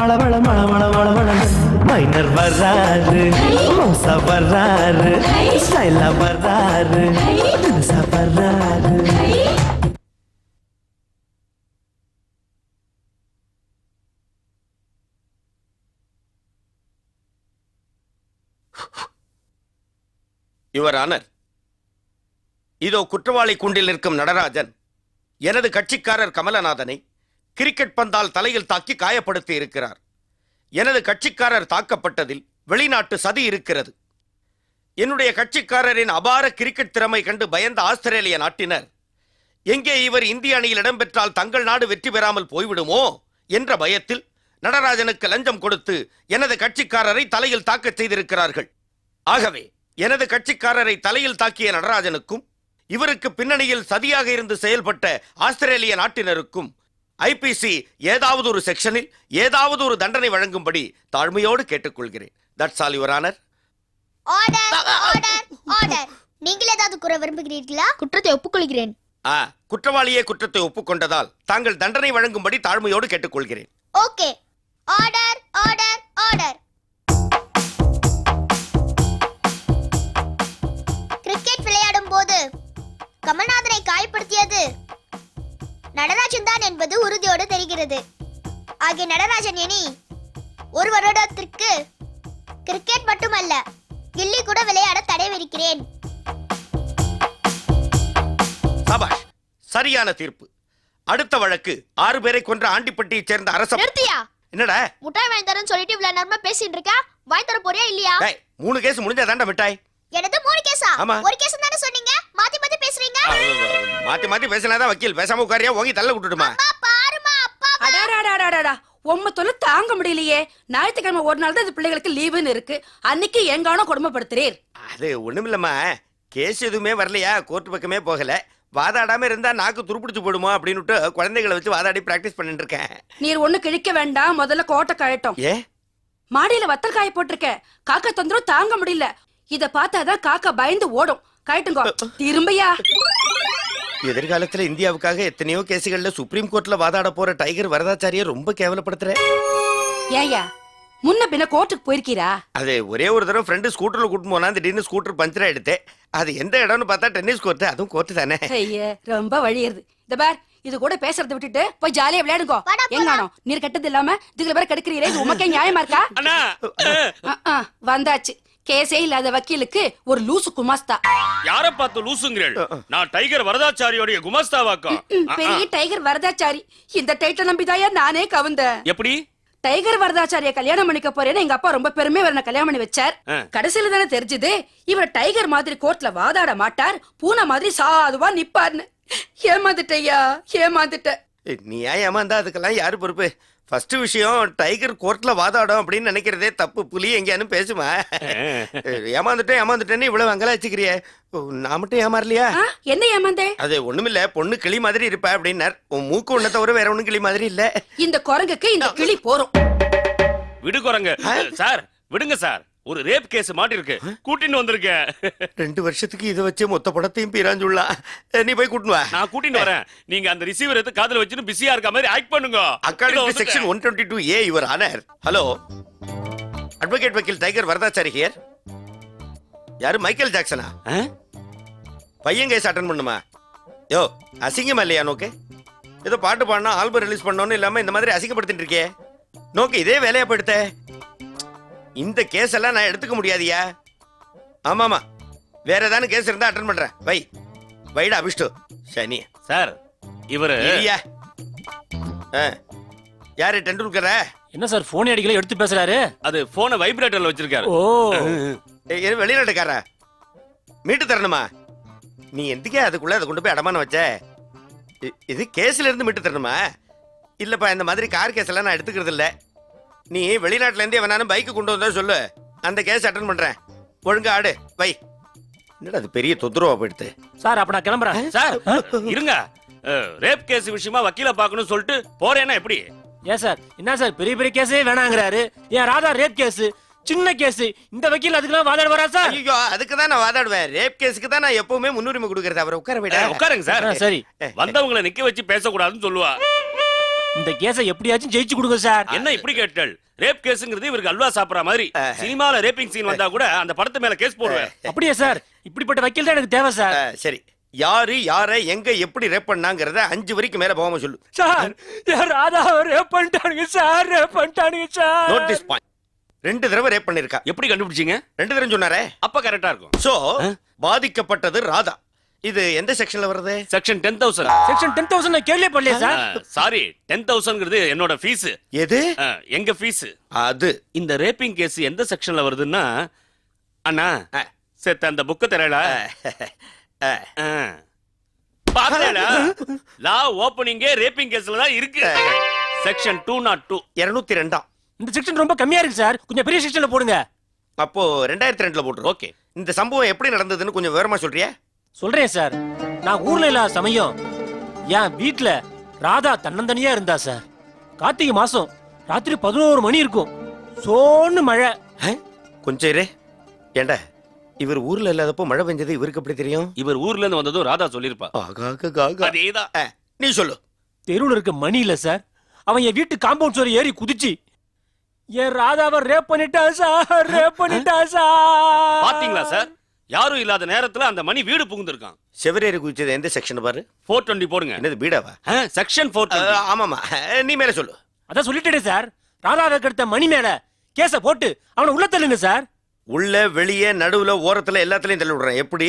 வள வள மள மள மள மள மைனர் வர்றாரு மோசா வர்றாரு ஸ்டைலா வர்றாரு தினுசா வர்றாரு. யுவர் ஆனர் இதோ குற்றவாளி குண்டில் இருக்கும் நடராஜன் எனது கட்சிக்காரர் கமலநாதனை கிரிக்கெட் பந்தால் தலையில் தாக்கி காயப்படுத்தி இருக்கிறார். எனது கட்சிக்காரர் தாக்கப்பட்டதில் வெளிநாட்டு சதி இருக்கிறது. என்னுடைய கட்சிக்காரரின் அபார கிரிக்கெட் திறமை கண்டு பயந்த ஆஸ்திரேலிய நாட்டினர் எங்கே இவர் இந்திய அணியில் இடம்பெற்றால் தங்கள் நாடு வெற்றி பெறாமல் போய்விடுமோ? என்ற பயத்தில் நடராஜனுக்கு லஞ்சம் கொடுத்து எனது கட்சிக்காரரை தலையில் தாக்கச் செய்திருக்கிறார்கள். ஆகவே எனது கட்சிக்காரரை தலையில் தாக்கிய நடராஜனுக்கும் இவருக்கு பின்னணியில் சதியாக இருந்து செயல்பட்ட ஆஸ்திரேலிய நாட்டினருக்கும் ஐபிசி ஏதாவது ஒரு செக்ஷனில் ஏதாவது ஒரு தண்டனை வழங்கும்படி தாழ்மையோடு கேட்டுக்கொள்கிறேன். That's all your honour order order order நீங்கள் ஏதாவது கூற விரும்புகிறீர்களா? குற்றத்தை ஒப்புக்கொள்கிறேன். ஆ குற்றவாளியே குற்றத்தை ஒப்புக்கொண்டதால் தாங்கள் தண்டனை வழங்கும்படி தாழ்மையோடு கேட்டுக்கொள்கிறேன். Okay order order order cricket விளையாடும் போது கமல்நாதனை காயப்படுத்தியது. நடராஜன் தான் என்பது உறுதியோடு தெரிகிறது. ஆகிய நடராஜன் இனி ஒரு வருடத்திற்கு கிரிக்கெட் மட்டுமல்ல கில்லி கூட விளையாட தடை விதிக்கிறேன் சபாஷ் சரியான தீர்ப்பு. அடுத்த வழக்கு ஆறு பேரை கொன்ற ஆண்டிப்பட்டியைச் சேர்ந்த அரச நிறுத்தியா? என்னடா? முட்டாய் வாங்கி தரேன்னு சொல்லிட்டு இவ்வளவு நேரமா பேசிட்டு இருக்க? வாங்கி தர போறியா இல்லையா? டேய், மூணு கேஸ் முடிஞ்சாதாண்டா மிட்டாய். எனது மூணு கேஸா ஆமா. ஒரு கேஸ் தானே சொன்னீங்க மாத்தி மாத்தி பேசுறீங்க? மாத்தி மாத்தி பேசினாதான் வக்கீல். பேசாம உட்காரியா? ஓங்கி தள்ள விட்டுடுமா அம்மா பாருமா அப்பா அடாடாடாடாடா உம்ம தொல்லை தாங்க முடியலையே. ஞாயிற்றுக்கிழமை ஒரு நாள் தான் இது பிள்ளைகளுக்கு லீவுன்னு இருக்கு. அன்னைக்கு எங்கானோ கொடுமைப்படுத்துறீர். அது ஒண்ணுமில்லம்மா. கேஸ் எதுவுமே வரலையா? கோர்ட் பக்கமே போகல. வாதாடாம இருந்தா நாக்கு துருப்பிடிச்சு போடுமோ அப்படின்னுட்டு குழந்தைகளை வச்சு வாதாடி பிராக்டிஸ் பண்ணிட்டு இருக்கேன். நீர் ஒண்ணு கிழிக்க வேண்டாம். முதல்ல கோட்டை கழட்டும். ஏ? மாடியில வத்தல் காய போட்டிருக்க. காக்கா தொந்தரவு தாங்க முடியல. இத பார்த்தாதான் காக்கா பயந்து ஓடும். கழட்டுங்கோ திரும்பியா எதிர்காலத்துல இந்தியாவுக்காக எத்தனையோ கேசுகள்ல சுப்ரீம் கோர்ட்ல வாதாட போற டைகர் வரதாச்சாரிய ரொம்ப கேவலப்படுத்துற ஏயா முன்ன பின்ன கோர்ட்டுக்கு போயிருக்கீரா அது ஒரே ஒரு தடவை ஃப்ரெண்டு ஸ்கூட்டர்ல கூட்டு போனா திடீர்னு ஸ்கூட்டர் பஞ்சர் ஆயிடுத்து அது எந்த இடம்னு பார்த்தா டென்னிஸ் கோர்ட் அதுவும் கோர்ட் தானே ஐய ரொம்ப வழியிருது இந்த பார் இது கூட பேசுறதை விட்டுட்டு போய் ஜாலியா விளையாடுங்கோ. எங்கானோ நீர் கட்டது இல்லாம இதுல பேர கெடுக்கிறீரே இது உமக்கே நியாயமா இருக்கா வந்தாச்சு கேஸே இல்லாத வக்கீலுக்கு ஒரு லூசு குமாஸ்தா. யார பார்த்து லூசுங்கிறேள்? நான் டைகர் வரதாச்சாரியோடைய குமாஸ்தாவாக்கம் ம், பெரிய டைகர் வரதாச்சாரி. இந்த டைட்டில் நம்பிதாயா? நானே கவுந்தேன். எப்படி? டைகர் வரதாச்சாரிய கல்யாணம் பண்ணிக்க போறேன்னு எங்க அப்பா ரொம்ப பெருமை வரன கல்யாணம் பண்ணி வச்சார். கடைசியில தானே தெரிஞ்சது இவர் டைகர் மாதிரி கோர்ட்ல வாதாட மாட்டார் பூனை மாதிரி சாதுவா நிப்பார்னு. ஏமாந்துட்டய்யா ஏமாந்துட்ட நீ ஏன் ஏமாந்தா? அதுக்கெல்லாம் யாரு பொறுப்பு? ஃபர்ஸ்ட் விஷயம் டைகர் கோர்ட்ல வாதாடும் அப்படின்னு நினைக்கிறதே தப்பு. புலி எங்கேயானு பேசுமா? ஏமாந்துட்டேன் ஏமாந்துட்டேன்னு இவ்வளவு அங்கெல்லாம் வச்சுக்கிறியே ஓ, நான் மட்டும் ஏமாறலையா? என்ன ஏமாந்தே? அது ஒண்ணுமில்ல பொண்ணு கிளி மாதிரி இருப்ப அப்படின்னார். உன் மூக்கு ஒண்ண தவிர வேற ஒண்ணும் கிளி மாதிரி இல்ல. இந்த குரங்குக்கு இந்த கிளி போறோம். விடு குரங்க. சார் விடுங்க சார். ஒரு ரேப் கேஸ் மாட்டி இருக்கு கூட்டின்னு வந்திருக்கேன். ரெண்டு வருஷத்துக்கு இதை வச்சு மொத்த படத்தையும் பீராஞ்சுள்ளா. நீ போய் கூட்டு வா. நான் கூட்டின்னு வரேன். நீங்க அந்த ரிசீவர் எடுத்து காதுல வச்சுன்னு பிஸியா இருக்க மாதிரி ஆக்ட் பண்ணுங்க. வந்துட்டேன். Section one twenty two A your honour. Hello advocate வக்கீல் டைகர் வரதாச்சாரி ஹியர் யாரு மைக்கேல் ஜாக்சனா? பையன் கேஸ் அட்டன் பண்ணுமா? யோ அசிங்கமா இல்லையா நோக்கு? ஏதோ பாட்டு பாடினா ஆல்பம் ரிலீஸ் பண்ணோன்னு இல்லாம இந்த மாதிரி அசிங்கப்படுத்திட்டு இருக்கே. நோக்கு இதே வேலையா போயிடுத்த? இந்த கேஸ் எல்லாம் நான் எடுத்துக்க முடியாதியா? ஆமாமா. வேற ஏதாவது கேஸ் இருந்தா அட்டன் பண்றேன். வை. வைடா அபிஷ்டு. சனி. சார் இவரு இல்லையா ஆ. யாரு டெண்டுல்கரா என்ன சார் போன் அடிக்கல எடுத்து பேசுறாரு? அது போனை வைப்ரேட்டர்ல வச்சிருக்காரு. ஓ. வெளிநாட்டுக்காரா மீட்டு தரணுமா? நீ எதுக்கே அதுக்குள்ள அதை கொண்டு போய் அடமானம் வச்ச? இது கேஸ்ல இருந்து மீட்டு தரணுமா? இல்லப்பா இந்த மாதிரி கார் கேஸ் எல்லாம் நான் எடுத்துக்கிறது இல்ல நீ வெளிநாட்டுல இருந்தே வேணாலும் பைக் கொண்டு வந்தா சொல்லு. அந்த கேஸ் அட்டன் பண்றேன். ஒழுங்கா ஆடு வை என்னடா அது பெரிய தொந்தரவா போயிடுது? சார் அப்ப நான் கிளம்புறேன். சார் இருங்க. ரேப் கேஸ் விஷயமா வக்கீல பார்க்கணும்னு சொல்லிட்டு போறேன்னா எப்படி? ஏன் சார்? என்ன சார் பெரிய பெரிய கேஸே வேணாங்கிறாரு. ஏன் ராதா ரேப் கேஸ் சின்ன கேஸ் இந்த வக்கீல் அதுக்கெல்லாம் வாதாட வரா சார்? ஐயோ அதுக்கு தான் நான் வாதாடுவேன். ரேப் கேஸுக்கு தான் நான் எப்பவுமே முன்னுரிமை கொடுக்கறது. அவரை உட்கார விட உட்காருங்க சார். சரி. வந்தவங்களை நிக்க வச்சு பேசக்கூடாதுன்னு சொல்லுவா. இந்த கேஸை எப்படியாச்சும் ஜெயிச்சு கொடுங்க சார். என்ன இப்படி கேட்டாள் ரேப் கேஸ்ங்கிறது இவருக்கு அல்வா சாப்பிடுற மாதிரி. சினிமால ரேப்பிங் சீன் வந்தா கூட அந்த படத்து மேல கேஸ் போடுவேன். அப்படியே சார்? இப்படிப்பட்ட வக்கீல் தான் எனக்கு தேவை சார். சரி. யாரு யாரை எங்க எப்படி ரேப் பண்ணாங்கிறத அஞ்சு வரைக்கும் மேல போகாம சொல்லு. சார் என் ராதாவை ரேப் பண்ணிட்டானுங்க சார் ரேப் பண்ணிட்டானுங்க சார். நோட்டீஸ் பாயிண்ட் ரெண்டு தடவை ரேப் பண்ணிருக்கா. எப்படி கண்டுபிடிச்சீங்க? ரெண்டு தடவை சொன்னாரே. அப்ப கரெக்டா இருக்கும். சோ பாதிக்கப்பட்டது ராதா. இது எந்த செக்ஷன்ல வருது? Section ten thousand section ten thousand கேள்வியே பண்ணலையே சார். சாரி டென் தௌசண்ட்ங்கிறது என்னோட ஃபீஸ் எது? எங்க ஃபீஸ் அது. இந்த ரேப்பிங் கேஸ் எந்த செக்ஷன்ல வருதுன்னா அண்ணா. செத்த அந்த புக்க தெரியல அஹ், பாத்தேடா லா ஓபனிங்கே ரேப்பிங் கேஸ்ல தான் இருக்கு. செக்ஷன் டூ நாட் டூ இருநூத்தி ரெண்டாம் இந்த செக்ஷன் ரொம்ப கம்மியா இருக்கு சார். கொஞ்சம் பெரிய செக்ஷன்ல போடுங்க. அப்போ ரெண்டாயிரத்தி ரெண்டுல போட்டுரு. ஓகே இந்த சம்பவம் எப்படி நடந்ததுன்னு கொஞ்சம் விவரமா சொல்றியா? சொல்றேன் சார். நான் ஊர்ல இல்லாத சமயம் என் வீட்ல ராதா தன்னந்தனியா இருந்தா சார். கார்த்திகை மாசம் ராத்திரி பதினோரு மணி இருக்கும். சோன்னு மழை. கொஞ்சம் இரு. ஏண்டா இவர் ஊர்ல இல்லாதப்போ மழை பெஞ்சது இவருக்கு எப்படி தெரியும்? இவர் ஊர்ல இருந்து வந்ததும் ராதா சொல்லிருப்பா. அதேதான். நீ சொல்லு. தெருவுல இருக்க மணி இல்ல சார். அவன் என் வீட்டு காம்பவுண்ட் சுவர் ஏறி குதிச்சு என் ராதாவை ரேப் பண்ணிட்டா சார். ரேப் பண்ணிட்டா சார். பாத்தீங்களா சார்? யாரும் இல்லாத நேரத்துல அந்த மணி வீடு புகுந்திருக்கான். செவரேறி குதிச்சது எந்த செக்ஷன் பாரு? ஃபோர் டுவெண்ட்டி போடுங்க. என்னது பீடாவா செக்ஷன் ஃபோர் ஆமாமா. நீ மேல சொல்லு. அதான் சொல்லிட்டேனே சார். ராதாவை கெடுத்த மணி மேல கேஸ போட்டு அவனை உள்ள தள்ளுங்க சார். உள்ள வெளியே நடுவுல ஓரத்துல எல்லாத்துலயும் தள்ளி விடுறேன். எப்படி?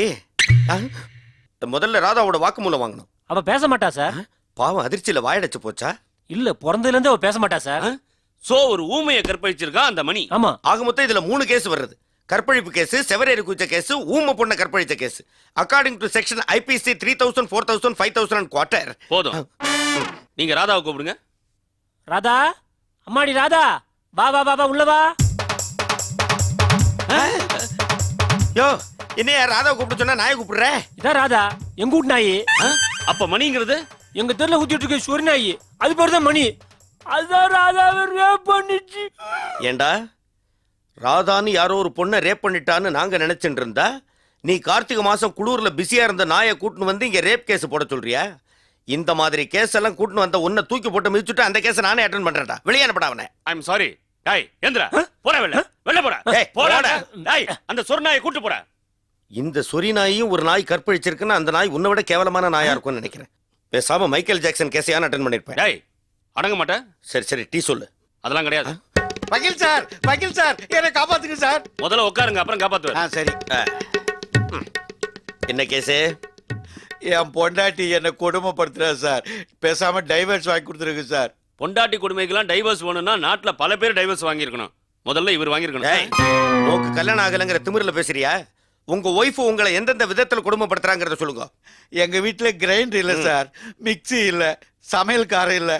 முதல்ல ராதாவோட வாக்குமூலம் வாங்கணும். அவ பேச மாட்டா சார். பாவம் அதிர்ச்சியில வாயடைச்சு போச்சா? இல்ல பிறந்ததுல இருந்து அவ பேச மாட்டா சார். சோ ஒரு ஊமையை கற்பழிச்சிருக்கான் அந்த மணி. ஆமா. ஆக மொத்தம் இதுல மூணு கேஸ் வருது. கற்பழிப்பு கேஸ் செவரேறி குச்ச கேஸ் ஊம பொண்ண கற்பழிச்ச case. According to section IPC three thousand four thousand five thousand quarter போதும். நீங்க ராதாவை கூப்பிடுங்க. ராதா? அம்மாடி ராதா. வா வா வா வா உள்ள வா. யோ என்னையா ராதா கூப்பிட்டு சொன்னா நாயை கூப்பிடுற? இதான் ராதா எங்க வீட்டு நாயி. ஆ? அப்ப மணிங்கிறது? எங்க தெருல ஊத்திட்டு இருக்க சொரி நாயி. அது பேர் தான் மணி. அதான் ராதாவை ரேப் பண்ணிச்சு. ஏண்டா? ராதான்னு யாரோ ஒரு பொண்ணை ரேப் பண்ணிட்டான்னு நாங்க நினைச்சிட்டு இருந்தா நீ கார்த்திகை மாசம் குளூர்ல பிஸியா இருந்த நாயை கூட்டின்னு வந்து இங்க ரேப் கேஸ் போட சொல்றியா? இந்த மாதிரி கேஸ் எல்லாம் கூட்டின்னு வந்த உன்னை தூக்கி போட்டு மிதிச்சுட்டு அந்த கேஸை நானே அட்டன் பண்றேன்டா. வெளியே அனுப்படா அவனை. ஐ எம் சாரி டாய் எந்திரா. போற வெளில. வெளில போற ஏய், போடா. டாய் அந்த சொர்ணாயை கூட்டு போற இந்த சொறி நாயும் ஒரு நாய் கற்பழிச்சிருக்குன்னா அந்த நாய் உன்னை விட கேவலமான நாயா இருக்கும்னு நினைக்கிறேன். பேசாம மைக்கேல் ஜாக்சன் கேஸையான அட்டன் பண்ணிருப்பேன். டாய் அடங்க மாட்டேன். சரி சரி டீ சொல்லு. அதெல்லாம் கிடையாது. வக்கீல் சார் வக்கீல் சார் என்னை காப்பாத்துங்க சார். முதல்ல உட்காருங்க அப்புறம் ஆ காப்பாத்துவேன் சரி என்ன கேஸு? என் பொண்டாட்டி என்னை கொடுமைப்படுத்துறா சார். பேசாம டைவர்ஸ் வாங்கி கொடுத்துருங்க சார். பொண்டாட்டி கொடுமைக்கெல்லாம் டைவர்ஸ் வேணும்னா நாட்டுல பல பேர் டைவர்ஸ் வாங்கியிருக்கணும். முதல்ல இவர் ஏய் வாங்கியிருக்கணும் நோக்கு கல்யாணம் ஆகலைங்கிற திமிரில் பேசுறியா? உங்க ஒய்ஃப் உங்களை எந்தெந்த விதத்துல கொடுமைப்படுத்துறாங்கிறத சொல்லுங்க. எங்க வீட்டுல கிரைண்டர் இல்ல சார். மிக்ஸி இல்ல. சமையல்காரன் இல்ல.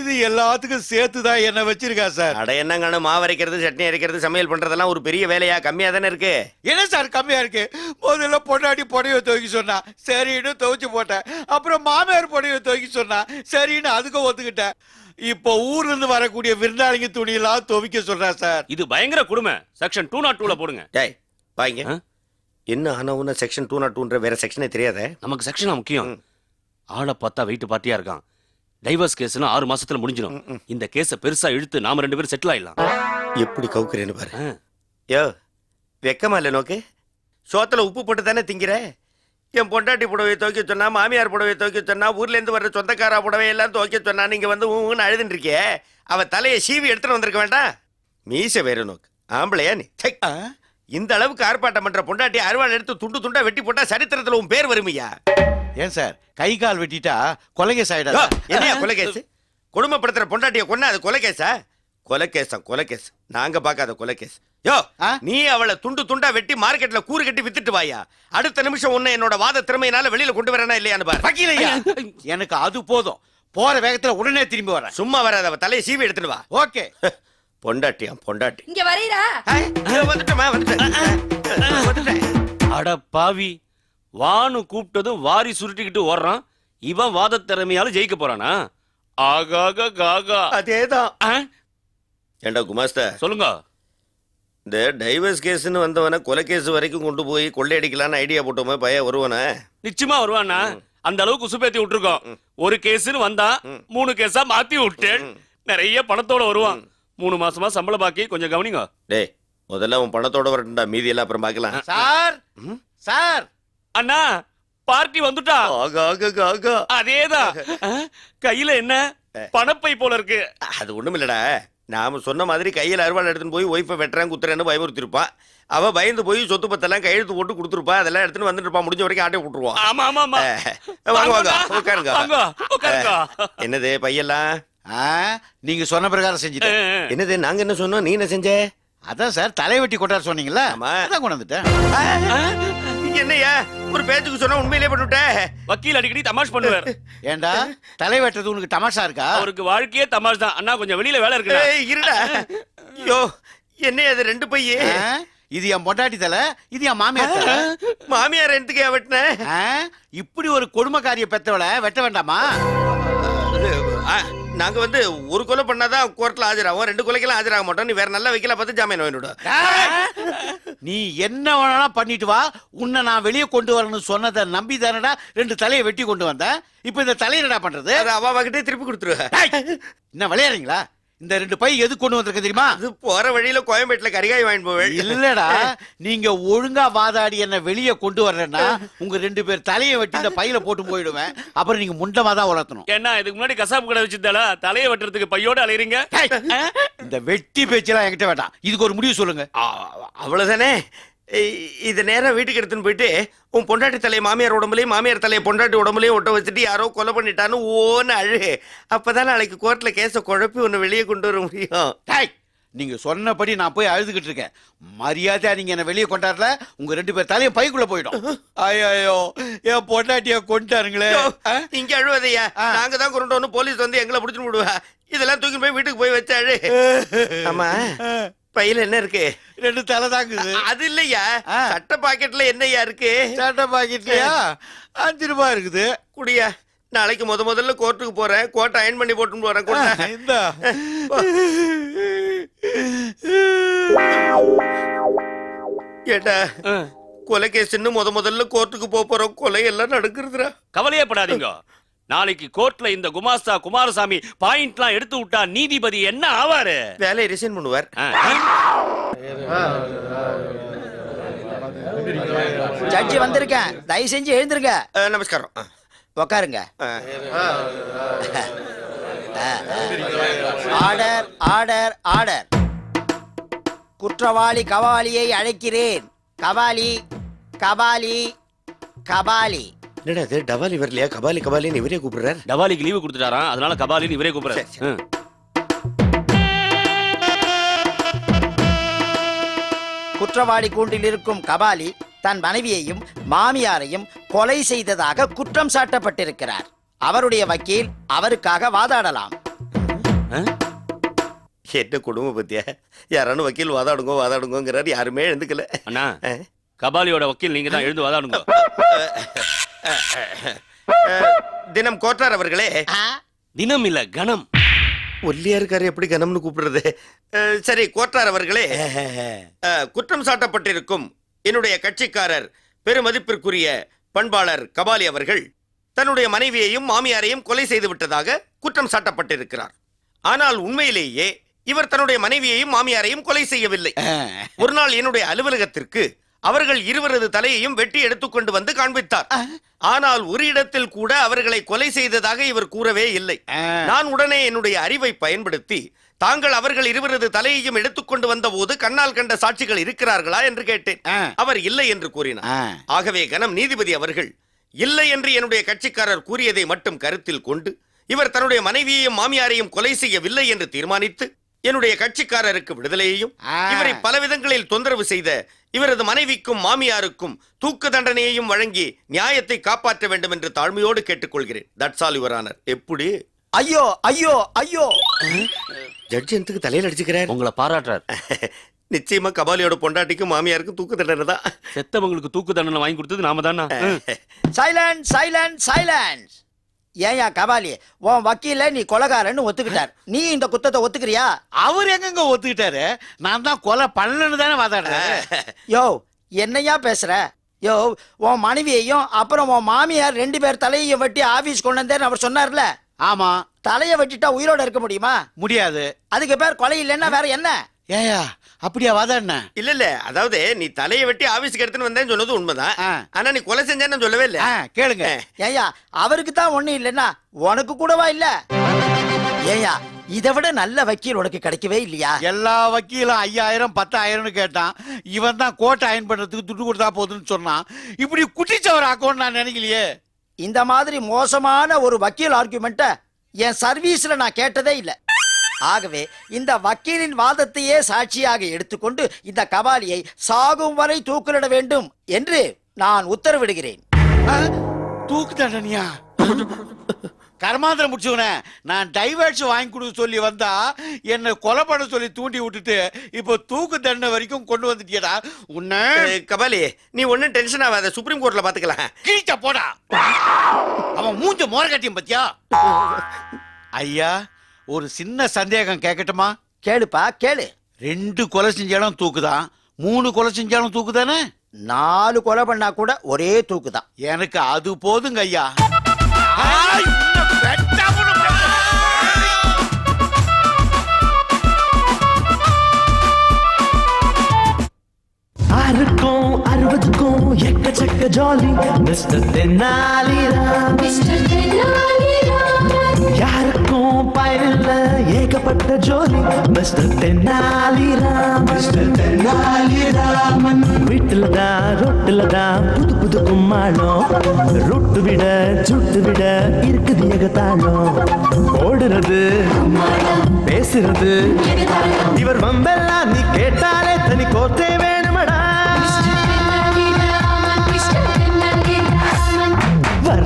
இது எல்லாத்துக்கும் சேர்த்து தான் என்ன வச்சிருக்கா சார். அட என்னங்கன்னு மாவு அரைக்கிறது சட்னி அரைக்கிறது சமையல் பண்றதெல்லாம் ஒரு பெரிய வேலையா? கம்மியா தானே இருக்கு? என்ன சார் கம்மியா இருக்கு? முதல்ல பொண்டாட்டி புடவை துவைக்க சொன்னா சரின்னு துவைச்சு போட்டேன். அப்புறம் மாமியார் புடவை துவைக்க சொன்னா சரின்னு அதுக்கும் ஒத்துக்கிட்டேன். இப்போ ஊர்ல இருந்து வரக்கூடிய விருந்தாளிங்க துணியெல்லாம் துவைக்க சொல்றா சார். இது பயங்கர கொடுமை. செக்ஷன் டூ நாட் டூல போடுங்க. டேய் வாங்க ஆ? என்ன ஆனா உன்ன செக்ஷன் டூ நாட் டூன்ற வேற செக்ஷனே தெரியாதே? நமக்கு செக்ஷனா முக்கியம். ஆளை பார்த்தா வெயிட் பார்ட்டியா இருக்கான். டைவர்ஸ் கேஸ்னா ஆறு மாசத்துல முடிஞ்சிடும் இந்த கேஸ பெருசா இழுத்து நாம ரெண்டு பேரும் செட்டில் ஆயிடலாம். எப்படி கவுக்குறேன்னு பாரு. யோ வெக்கமா இல்லை நோக்கு? சோத்துல உப்பு போட்டு தானே திங்கிற? என் பொண்டாட்டி புடவை துவைக்க சொன்னா மாமியார் புடவை துவைக்க சொன்னா ஊர்ல இருந்து வர்ற சொந்தக்காரா புடவை எல்லாம் துவைக்க சொன்னா நீங்க வந்து ஊன்னு அழுதுன்னு இருக்கியே அவ தலையை சீவி எடுத்துட்டு வந்திருக்க வேண்டாம். மீச வேற நோக்கு. ஆம்பளையா நீ? இந்த அளவுக்கு ஆர்ப்பாட்டம் பண்ற பொண்டாட்டி அருவாள் எடுத்து துண்டு துண்டா வெட்டி போட்டா சரித்திரத்துல உன் பேர் வருமையா? ஏன் சார்? கை கால் வெட்டிட்டா கொலைகை யோ, சாயிடா என்னையா கொலைகேஸ்? கொடுமைப்படுத்துற பொண்டாட்டிய கொன்னா அது கொலைகேஸா? கொலைகேசம் கொலைகேஸ். நாங்க பார்க்காத கொலைகேஸ். யோ ஆ? நீ அவளை துண்டு துண்டா வெட்டி மார்க்கெட்ல கூறு கட்டி வித்துட்டு வாயா? அடுத்த நிமிஷம் உன்னை என்னோட வாத திறமையினால வெளியில கொண்டு வரேனா இல்லையான்னு பாரு. எனக்கு அது போதும். போற வேகத்துல உடனே திரும்பி வரேன். சும்மா வராத அவ தலையை சீவி எடுத்துட்டு வா. ஓகே. பொண்டாட்டியா பொண்டாட்டி. இங்க வந்துட்டேம்மா, வந்துட்டேன் வந்துட்டேன். அட பாவி. வானு கூப்பிட்டதும் வாரி சுருட்டிக்கிட்டு ஓடுறான். இவன் வாத திறமையால ஜெயிக்க போறானா? ஆகாக காகா. அதேதான். ஆ? ஏண்டா குமாஸ்தா? சொல்லுங்க. இந்த டைவர்ஸ் கேஸ்னு வந்தவன கொலை கேஸ் வரைக்கும் கொண்டு போய் கொள்ளையடிக்கலான்னு ஐடியா போட்டோமே பையன் வருவானே? நிச்சயமா வருவானா? அந்த அளவுக்கு உசுப்பேத்தி விட்டுருக்கோம். ஒரு கேஸ்னு வந்தா மூணு கேஸா மாத்தி விட்டேன். நிறைய பணத்தோட வருவான். மூணு மாசமா சம்பள பாக்கி. கொஞ்சம் கவனிங்க. டேய் முதல்ல அவன் பணத்தோட வரட்டும்டா. மீதி எல்லாம் அப்புறம் பார்க்கலாம் சார்! சார்! அண்ணா பார்ட்டி வந்துட்டா. ஆகா ஆகா ஆகா அதேதான்? கையில என்ன? பணப்பை போல இருக்கு. அது ஒண்ணுமில்லடா. நாம சொன்ன மாதிரி கையில் அருவாள் எடுத்துன்னு போய் ஒய்ஃபை வெட்டுறேன் குத்துறேன்னு பயமுறுத்திருப்பான் அவ பயந்து போய் சொத்து பத்தெல்லாம் கையெழுத்து போட்டு கொடுத்துருப்பா. அதெல்லாம் எடுத்துன்னு வந்துட்டு இருப்பான் முடிஞ்ச வரைக்கும் ஆட்டை விட்டுருவான் ஆமா ஆமா ஆமா. வாங்க வாங்க. உட்காருங்க. என்னது பையெல்லாம்? நீங்க சொன்ன பிரகாரம் செஞ்சுட்டேன். என்னது நாங்க என்ன சொன்னோம்? நீ என்ன செஞ்ச? அதான் சார் தலைவெட்டி கொட்டார் சொன்னீங்களா. அதான் கொண்டு என்னய்யா ஒரு பேச்சுக்கு சொன்னா உண்மையிலே பண்ணிவிட்டேன் வக்கீல் அடிக்கடி தமாஷ் பண்ணுவார். ஏண்டா? தலை வெட்டுறது உனக்கு தமாஷா இருக்கா? அவருக்கு வாழ்க்கையே தமாஷ் தான். அண்ணா கொஞ்சம் வெளியில வேலை இருக்கு ஏய், இருடா. ஐயோ என்ன அது ரெண்டு பையே? இது என் பொண்டாட்டி தலை இது என் மாமியார் தலை. மாமியார் எடுத்துக்க வெட்டின? ஆ, இப்படி ஒரு கொடுமைக்காரிய பெத்தவளை வெட்ட வேண்டாமா? நாங்க வந்து ஒரு கொலை பண்ணாதான் கோர்ட்ல ஆஜராகும். ரெண்டு கொலைக்கெல்லாம் ஆஜராக மாட்டோம். நீ வேற நல்ல வைக்கல பார்த்து ஜாமீன் வாங்கிவிடும் நீ என்ன வேணாலும் பண்ணிட்டு வா. உன்னை நான் வெளியே கொண்டு வரணும்னு சொன்னதை நம்பி தானடா ரெண்டு தலையை வெட்டி கொண்டு வந்தேன். இப்போ இந்த தலையை என்னடா பண்றது? அது அவ அவகிட்டே திருப்பி கொடுத்துருவ. டேய், என்ன விளையாடுறீங்களா? இந்த ரெண்டு பை எது கொண்டு வந்திருக்க தெரியுமா? அது போற வழியில கோயம்பேட்டுல கரிகாய் வாங்கிட்டு போவேன். இல்லடா நீங்க ஒழுங்கா வாதாடி என்ன வெளியே கொண்டு வர்றேன்னா உங்க ரெண்டு பேர் தலையை வெட்டி இந்த பையில போட்டு போயிடுவேன். அப்புறம் நீங்க முண்டமா தான் உலர்த்தணும். ஏன்னா இதுக்கு முன்னாடி கசாப்பு கடை வச்சிருந்தால தலையை வெட்டுறதுக்கு பையோட அலையறீங்க? இந்த வெட்டி பேச்செல்லாம் என்கிட்ட வேண்டாம். இதுக்கு ஒரு முடிவு சொல்லுங்க. அவ்வளவுதானே? இது நேரா வீட்டுக்கு எடுத்துன்னு போயிட்டு உன் பொண்டாட்டி தலையை மாமியார் உடம்புலயும் மாமியார் தலையை பொண்டாட்டி உடம்புலயும் ஒட்ட வச்சுட்டு யாரோ கொலை பண்ணிட்டான்னு ஓன்னு அழு. அப்பதான் நாளைக்கு கோர்ட்ல கேஸ குழப்பி உன்னை வெளியே கொண்டு வர முடியும். டேய் நீங்க சொன்னபடி நான் போய் அழுதுகிட்டு இருக்கேன். மரியாதையா நீங்க என்ன வெளியே கொண்டாடல உங்க ரெண்டு பேர் தலையும் பைக்குள்ள போயிடும். ஐயோ என் பொண்டாட்டிய கொண்டாருங்களே இங்க அழுவதையா நாங்க தான் கொண்டு வந்து போலீஸ் வந்து எங்களை பிடிச்சு விடுவா இதெல்லாம் தூக்கி போய் வீட்டுக்கு போய் வச்சு அழு. ஆமா. பையில என்ன இருக்கு? ரெண்டு தலை தாங்குது. அது இல்லையா? ஆ. சட்ட பாக்கெட்ல என்னய்யா இருக்கு? சட்டை பாக்கெட்லயா? அஞ்சு ரூபாய் இருக்குது. குடியா நாளைக்கு முத முதல்ல கோர்ட்டுக்கு போறேன். கோட்டை அயன் பண்ணி போட்டு வரேன் கொண்டா. இந்த. ஏட்டா கொலை கேஸ்ன்னு முத முதல்ல கோர்ட்டுக்கு போக போறோம். கொலை எல்லாம் நடக்குறதுடா கவலையே படாதீங்க. நாளைக்கு கோர்ட்ல இந்த குமாஸ்தா குமாரசாமி பாயிண்ட்லாம் எடுத்து விட்டா நீதிபதி என்ன ஆவாரு? வேலையை ரிசைன் பண்ணுவார். ஆ, ஜட்ஜி வந்திருக்கேன். தயவு செஞ்சு எழுந்திருங்க. அஹ், நமஸ்காரம். அஹ், உக்காருங்க. Order order order. குற்றவாளி கவாலியை அழைக்கிறேன். கபாலி கபாலி கபாலி. என்னடா இது? டபாலி வரலையா கபாலி கபாலின்னு இவரே கூப்பிடுறார். டபாலிக்கு லீவு கொடுத்துட்டாராம் அதனால கபாலின்னு இவரே கூப்பிடுறாரு. சரி, ம். குற்றவாளி கூண்டில் இருக்கும் கபாலி தன் மனைவியையும் மாமியாரையும் கொலை செய்ததாக குற்றம் சாட்டப்பட்டிருக்கிறார். அவருடைய வக்கீல் அவருக்காக வாதாடலாம். என்ன குடும்ப பத்தியா? யாரானு வக்கீல் வாதாடுங்க வாதாடுங்கிறார் யாருமே எழுந்துக்கல. அண்ணா கபாலியோட வக்கீல் நீங்க தான் எழுந்து வாதாடுங்க. தினம் கோட்டார் அவர்களே? தினம் இல்ல கணம். ஒல்லியா இருக்காரு எப்படி கனம்னு கூப்பிடுறது? சரி கோட்டார் அவர்களே. குற்றம் சாட்டப்பட்டிருக்கும் என்னுடைய கட்சிக்காரர் பெருமதிப்பிற்குரிய பண்பாளர் கபாலி அவர்கள் தன்னுடைய மனைவியையும் மாமியாரையும் கொலை செய்து விட்டதாக குற்றம் சாட்டப்பட்டிருக்கிறார். ஆனால் உண்மையிலேயே இவர் தன்னுடைய மனைவியையும் மாமியாரையும் கொலை செய்யவில்லை. ஒரு நாள் என்னுடைய அலுவலகத்திற்கு அவர்கள் இருவரது தலையையும் வெட்டி எடுத்துக்கொண்டு வந்து காண்பித்தார் ஆனால் ஒரு இடத்தில் கூட அவர்களை கொலை செய்ததாக இவர் கூறவே இல்லை நான் உடனே என்னுடைய அறிவை பயன்படுத்தி தாங்கள் அவர்கள் இருவரது தலையையும் எடுத்துக்கொண்டு வந்த போது கண்ணால் கண்ட சாட்சிகள் இருக்கிறார்களா என்று கேட்டேன். அவர் இல்லை என்று கூறினார். ஆகவே கனம் நீதிபதி அவர்கள் இல்லை என்று என்னுடைய கட்சிக்காரர் கூறியதை மட்டும் கருத்தில் கொண்டு இவர் தன்னுடைய மனைவியையும் மாமியாரையும் கொலை செய்யவில்லை என்று தீர்மானித்து என்னுடைய கட்சிக்காரருக்கு விடுதலையையும். இவரை பல விதங்களில் தொந்தரவு செய்த இவரது மனைவிக்கும் மாமியாருக்கும் தூக்கு தண்டனையையும் வழங்கி நியாயத்தை காப்பாற்ற வேண்டும் என்று தாழ்மையோடு கேட்டுக்கொள்கிறேன். தட்ஸ் ஆல் யுவர் ஆனர் எப்படி? ஐயோ ஐயோ ஐயோ. ஜட்ஜ் எதுக்கு தலையில அடிச்சுக்கிறார்? உங்களை பாராட்டுறார். நிச்சயமா கபாலியோட பொண்டாட்டிக்கும் மாமியாருக்கும் தூக்கு தண்டனை தான். செத்தவங்களுக்கு தூக்கு தண்டனை வாங்கி கொடுத்தது நாம தானா? சைலண்ட் சைலண்ட் சைலண்ட் ஏயா கபாலி உன் வக்கீல நீ கொலகாரன்னு ஒத்துக்கிட்டார். நீ இந்த குத்தத்தை ஒத்துக்கிறியா? அவர் எங்கங்க ஒத்துக்கிட்டாரு? நான் தான் கொலை பண்ணலன்னு தானே வாதாடுறேன். யோ என்னையா பேசுற? யோ உன் மனைவியையும் அப்புறம் உன் மாமியார் ரெண்டு பேர் தலையையும் வெட்டி ஆபீஸ் கொண்டு வந்தேன்னு அவர் சொன்னார்ல? ஆமா. தலைய வெட்டிட்டா உயிரோட இருக்க முடியுமா? முடியாது. அதுக்கு பேர் கொலை இல்லைன்னா வேற என்ன? ஏயா அப்படியா வாதாடின இல்ல இல்ல அதாவது நீ தலையை வெட்டி ஆபீஸ்க்கு எடுத்துன்னு வந்தேன்னு சொன்னது உண்மைதான். ஆனா நீ கொலை செஞ்சேன்னு சொல்லவே இல்ல. ஆ, கேளுங்க. ஏயா அவருக்கு தான் ஒண்ணு இல்லைன்னா உனக்கு கூடவா இல்ல? ஏயா இதை விட நல்ல வக்கீல் உனக்கு கிடைக்கவே இல்லையா? எல்லா வக்கீலும் ஐயாயிரம் பத்தாயிரம்னு கேட்டான். இவன் தான் கோட்டை அயன் பண்றதுக்கு துட்டு கொடுத்தா போதுன்னு சொன்னான். இப்படி குட்டிச்சவர் ஆக்கும்னு நான் நினைக்கலையே. இந்த மாதிரி மோசமான ஒரு வக்கீல் ஆர்குமெண்ட்டை என் சர்வீஸ்ல நான் கேட்டதே இல்ல. ஆகவே இந்த வக்கீலின் வாதத்தையே சாட்சியாக எடுத்துக்கொண்டு இந்த கபாலியை சாகும் வரை தூக்கிலிட வேண்டும் என்று நான் உத்தரவிடுகிறேன். தூக்கு தண்டனையா கர்மாந்திரம் முடிச்சவனே நான் டைவர்ஸ் வாங்கி கொடுக்க சொல்லி வந்தா என்னை கொலை பண்ண சொல்லி தூண்டி விட்டுட்டு இப்போ தூக்கு தண்டனை வரைக்கும் கொண்டு வந்துட்டியடா. உன்னை கபாலி நீ ஒன்னும் டென்ஷன் ஆகாத சுப்ரீம் கோர்ட்ல பாத்துக்கலாம். கிழிச்ச போடா. அவன் மூஞ்ச மோர கட்டியும் பத்தியா? ஐயா ஒரு சின்ன சந்தேகம் கேட்கட்டுமா கேளுப்பா கேளு. ரெண்டு கொலை செஞ்சாலும் தூக்குதான் மூணு கொலை செஞ்சாலும் தூக்குதானே? நாலு கொலை பண்ணா கூட ஒரே தூக்கு தான் எனக்கு அது போதுங்க ஐயா. ஆறுக்கும் அறுபதுக்கும் எக்கச்சக்க ஜாலி. மிஸ்டர் தென்னாலிராம் ஜோலி. மிஸ்டர் தென்னாலிராம் மிஸ்டர் தென்னாலிராமன் வீட்டுல தான் ரொட்டுல தான் புது புது கும்மாளம். ரொட்டு விட சுட்டு விட இருக்குது ஏகத்தாளம் ஓடுறது பேசுறது. இவர் வம்பெல்லாம் நீ கேட்டாலே தனி கோத்தே